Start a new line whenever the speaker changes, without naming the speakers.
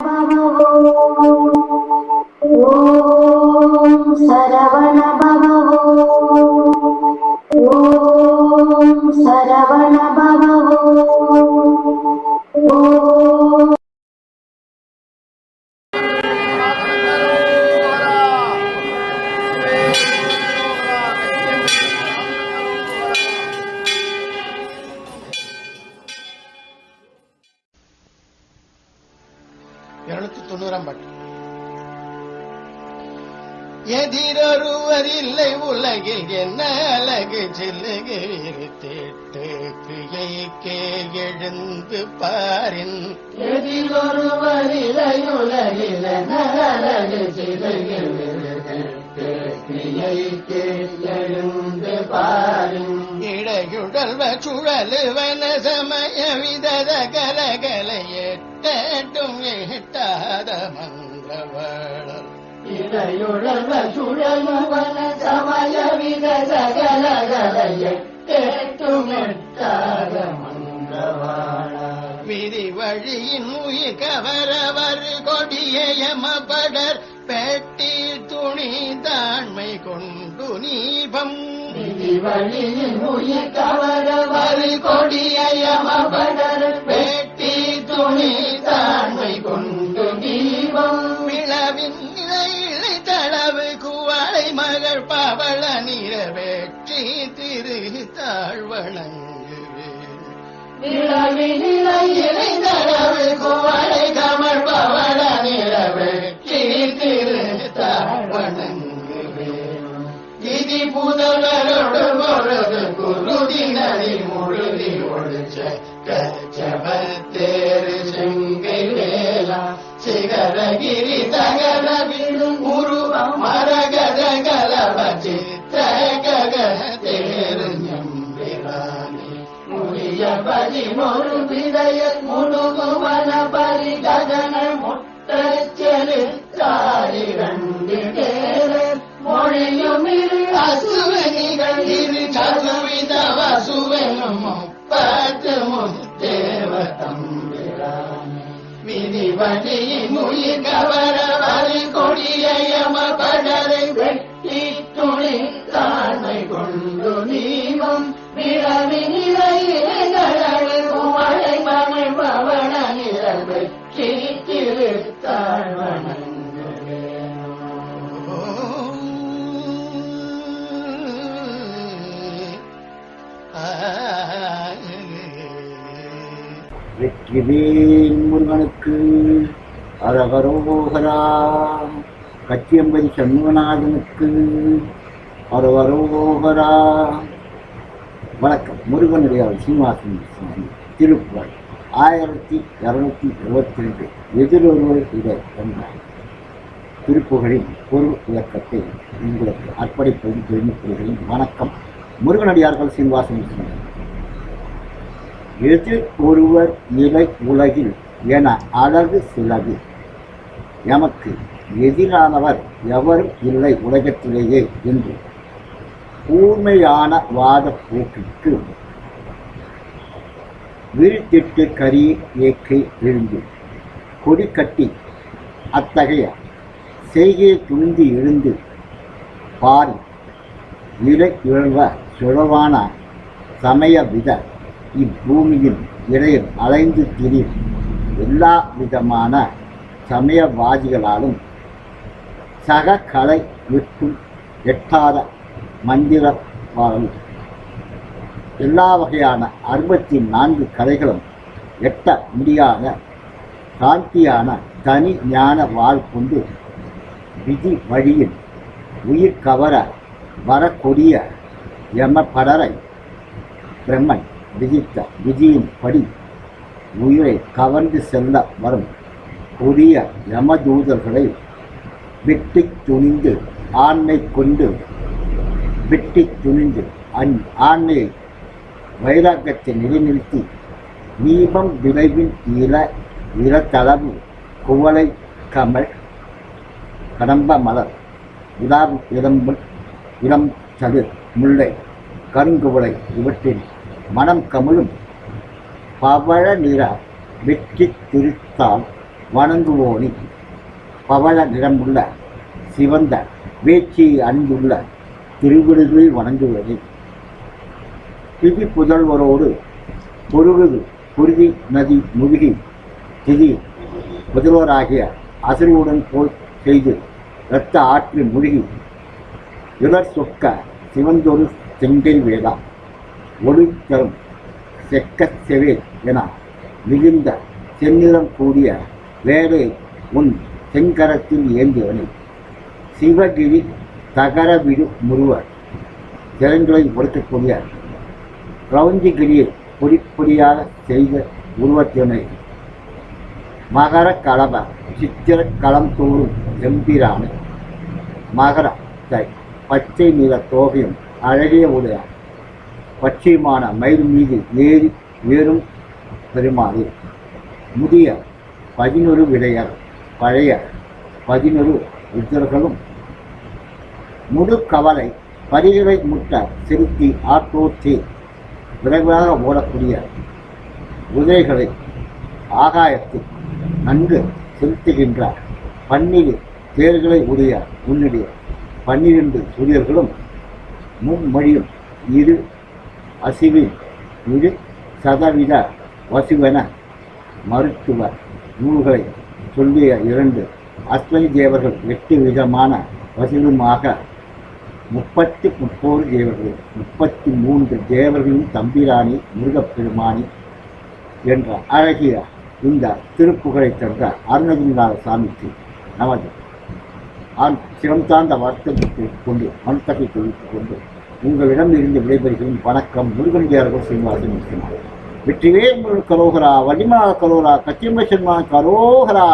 ॐ सरवण
இருநூத்தி தொண்ணூறாம் பாட்டு. எதிரொருவர் இல்லை உலகில் என்ன அழகு? சில்லுகு விரித்திட்டு கிரியைக்கே எழுந்து பாரின்.
இலையுலகில நகரகு சிலையில் கிரியைக்கு எழுந்து பாரும்
இடையுடல்வ சுழலுவன சமய விதத கலகலை எட்டும் எட்டாத மங்களவளர்
இடையுழல்வ சுழலுவன சமய வித சகலகலைய கேட்டும் எட்டாத மந்தவாழா
விதி வழியின் உயிர் கவரவர் கொடிய யமபடர் பெட்டி துணி தாண்மை கொண்டு நீபம்.
வழியில் உயிர் கவர வரி கொடிய யமபடர் வெட்டி துணி
விழவின் தளவு குவளை மகள் பவள நிற வெற்றி திரு தாழ்வணங்குவேன்
நிலவினிலை தளவு குவளை கமல் பவள நிறவேற்றி திரு தாழ்வணங்குவே. இது புதலரோடு பொழுது குருதி நதி முழுதி ஒழிச்ச கச்சபத்தேரு செங்கை வேளா சிகரகிரி பதினொரு விடைய முழுகுவன பரிகதன முட்டச்செலு தாரிரண்டு மொழியும் இரு அசுவனிகள் இரு சதுவித வசுவனும் முப்பத்து முத்தேவ தம்பிரானி விதி வழியின் கவர வரி கொடிய யம படரை வெட்டி துணி தாழ்மை கொண்டு நீவும் பிறவினி
வெற்றிவேல் முருகனுக்கு அரவரோகரா கச்சியம்பதி சண்முகநாதனுக்கு அரவரோகரா வணக்கம். முருகனுடைய சீனிவாசன் சுவாமி திருப்புகழ் ஆயிரத்தி இரநூத்தி இருபத்தி ரெண்டு எதிரொருவர் இதை என்ற திருப்புகளின் பொருள் விளக்கத்தை உங்களுக்கு அர்ப்பணிப்பதும் தெரிவிக்கிறேன் வணக்கம். முருகனடியார்கள் சீனிவாசன் சுவாமி. எது ஒருவர் நிலை உலகில் என அழகு சிலது. எமக்கு எதிரானவர் எவரும் இல்லை உலகத்திலேயே என்று. கூர்மையான வாத போக்கிற்கு விரித்திட்டு கரி ஏக்கை எழுந்து கொடி கட்டி அத்தகைய செய்கையை துணிந்து எழுந்து பாரி இறை இழந்த சுழவான சமய வித இப்பூமியில் இடையில் அலைந்து திரியும் எல்லா விதமான சமயவாதிகளாலும் சக கலை விற்கும் எட்டாத மந்திரவாதம் எல்லா வகையான அறுபத்தி நான்கு கலைகளும் எட்ட முடியாத சாந்தியான தனி ஞான வாழ் கொண்டு விதி வழியில் உயிர் கவர வரக்கூடிய யமபடரை பிரம்மன் விதித்த விதியின்படி உயிரை கவர்ந்து செல்ல வரும் புதிய யமதூதர்களை வெட்டி துணிந்து ஆண்மை கொண்டு வெட்டி துணிந்து அந் ஆண்மையை வைராக்கியத்தை நிலைநிறுத்தி தீபம் விளைவின் இள இளத்தளவு குவளை கமல் கடம்ப மலர் இடாம் இளம்பு இளம் சதுர் முல்லை கருங்குவளை இவற்றில் மனம் கமழும். பவழ நிற வெற்றி திருத்தால் வணங்குவோனி. பவள நிறமுள்ள சிவந்த வேட்சி அணிந்துள்ள திருவிடுகளில் வணங்குவது திதி புதல்வரோடு பொருகுது குருதி நதி முழுகி. திதி முதல்வராகிய அசுருவுடன் போல் செய்து இரத்த ஆற்றில் முழுகி. இவர் சொக்க சிவந்தொரு செங்கை வேதா. ஒளித்தரும் செக்கச் செவே என மிகுந்த செந்நிறம் கூடிய வேலை உன் செங்கரத்தில் ஏந்தியவனே. சிவகிரி தகரவிடு முருவர். திறன்களை ஒடுக்கக்கூடிய பிரௌஞ்சிகிரியை பொடி பொடியாக செய்த உருவத்தினை மகர கலப சித்திர களம் தோறும் எம்பிரானை. மகர பச்சை நிற தோகையும் அழகிய உடையான். பச்சைமான மயில் மீது ஏறி ஏறும் பெருமாறு முதிய பதினொரு விடையர் பழைய பதினொரு ருத்ரர்களும் முழுக்கவலை பரிகளை முட்ட செலுத்தி ஆட்டோத்தே விரைவாக ஓடக்கூடிய குதிரைகளை ஆகாயத்தில் நன்கு செலுத்துகின்ற பன்னிரு தேர்களை உடைய உன்னுடைய பன்னிரண்டு சூரியர்களும் மும்மொழியும் இரு அசிவு இரு சதவித வசுவென மருத்துவ நூல்களை சொல்லிய இரண்டு அஸ்வை தேவர்கள் எட்டு விதமான வசூலுமாக முப்பத்தி முப்போரு தேவர்கள் முப்பத்தி மூன்று தேவர்களும் தம்பிராணி முருகப்பெருமானி என்ற அழகிய இந்த திருப்புகழை தந்த அருணகிரிநாத சாமிக்கு நமது ஆண் சிரம் சார்ந்த வார்த்தைக்கு கொண்டு மனத்தகை தெரிவித்துக் கொண்டு உங்களிடம் இருந்து விடைபெறுகிறேன். வணக்கம். முருகன் தேவர்கள் சீனிவாசன் நிற்கிறார் வெற்றிவே முருகன் கரோகரா வடிமலா கரோகரா கச்சிம்ப கரோகரா.